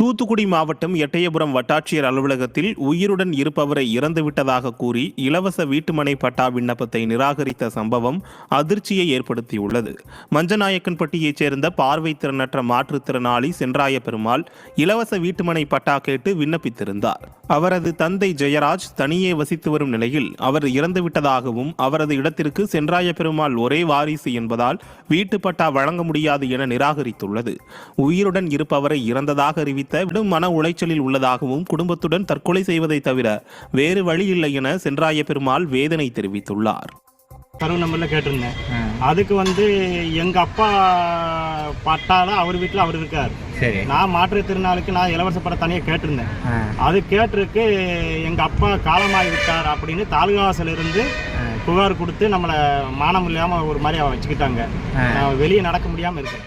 தூத்துக்குடி மாவட்டம் எட்டயபுரம் வட்டாட்சியர் அலுவலகத்தில் உயிருடன் இருப்பவரை இறந்துவிட்டதாக கூறி இலவச வீட்டுமனை பட்டா விண்ணப்பத்தை நிராகரித்த சம்பவம் அதிர்ச்சியை ஏற்படுத்தியுள்ளது. மஞ்சநாயக்கன்பட்டியைச் சேர்ந்த பார்வை திறனற்ற மாற்றுத்திறனாளி சென்றாய பெருமாள் இலவச வீட்டுமனை பட்டா கேட்டு விண்ணப்பித்திருந்தார். அவரது தந்தை ஜெயராஜ் தனியே வசித்து வரும் நிலையில் அவர் இறந்துவிட்டதாகவும் அவரது இடத்திற்கு சென்றாய பெருமாள் ஒரே வாரிசு என்பதால் வீட்டு பட்டா வழங்க முடியாது என நிராகரித்துள்ளது. உயிருடன் இருப்பவரை இறந்ததாக அறிவித்த விடும் மன உளைச்சலில் உள்ளதாகவும் குடும்பத்துடன் தற்கொலை செய்வதை தவிர வேறு வழி இல்லை என சென்றாய பெருமாள் வேதனை தெரிவித்துள்ளார். கருவு நம்பரில் கேட்டிருந்தேன். அதுக்கு வந்து எங்கள் அப்பா பட்டால அவர் வீட்டில் அவர் இருக்கார். சரி. நான் மாற்றுத்திறனாளிக்கு நான் இலவச படம் தனியாக கேட்டிருந்தேன் அது கேட்டிருக்கு எங்கள் அப்பா காலமாகி விட்டார் அப்படின்னு தாலுகாசில இருந்து புகார் கொடுத்து நம்மளை மானம் இல்லாமல் ஒரு மாதிரி வச்சுக்கிட்டாங்க. நான் வெளியே நடக்க முடியாமல் இருக்கேன்.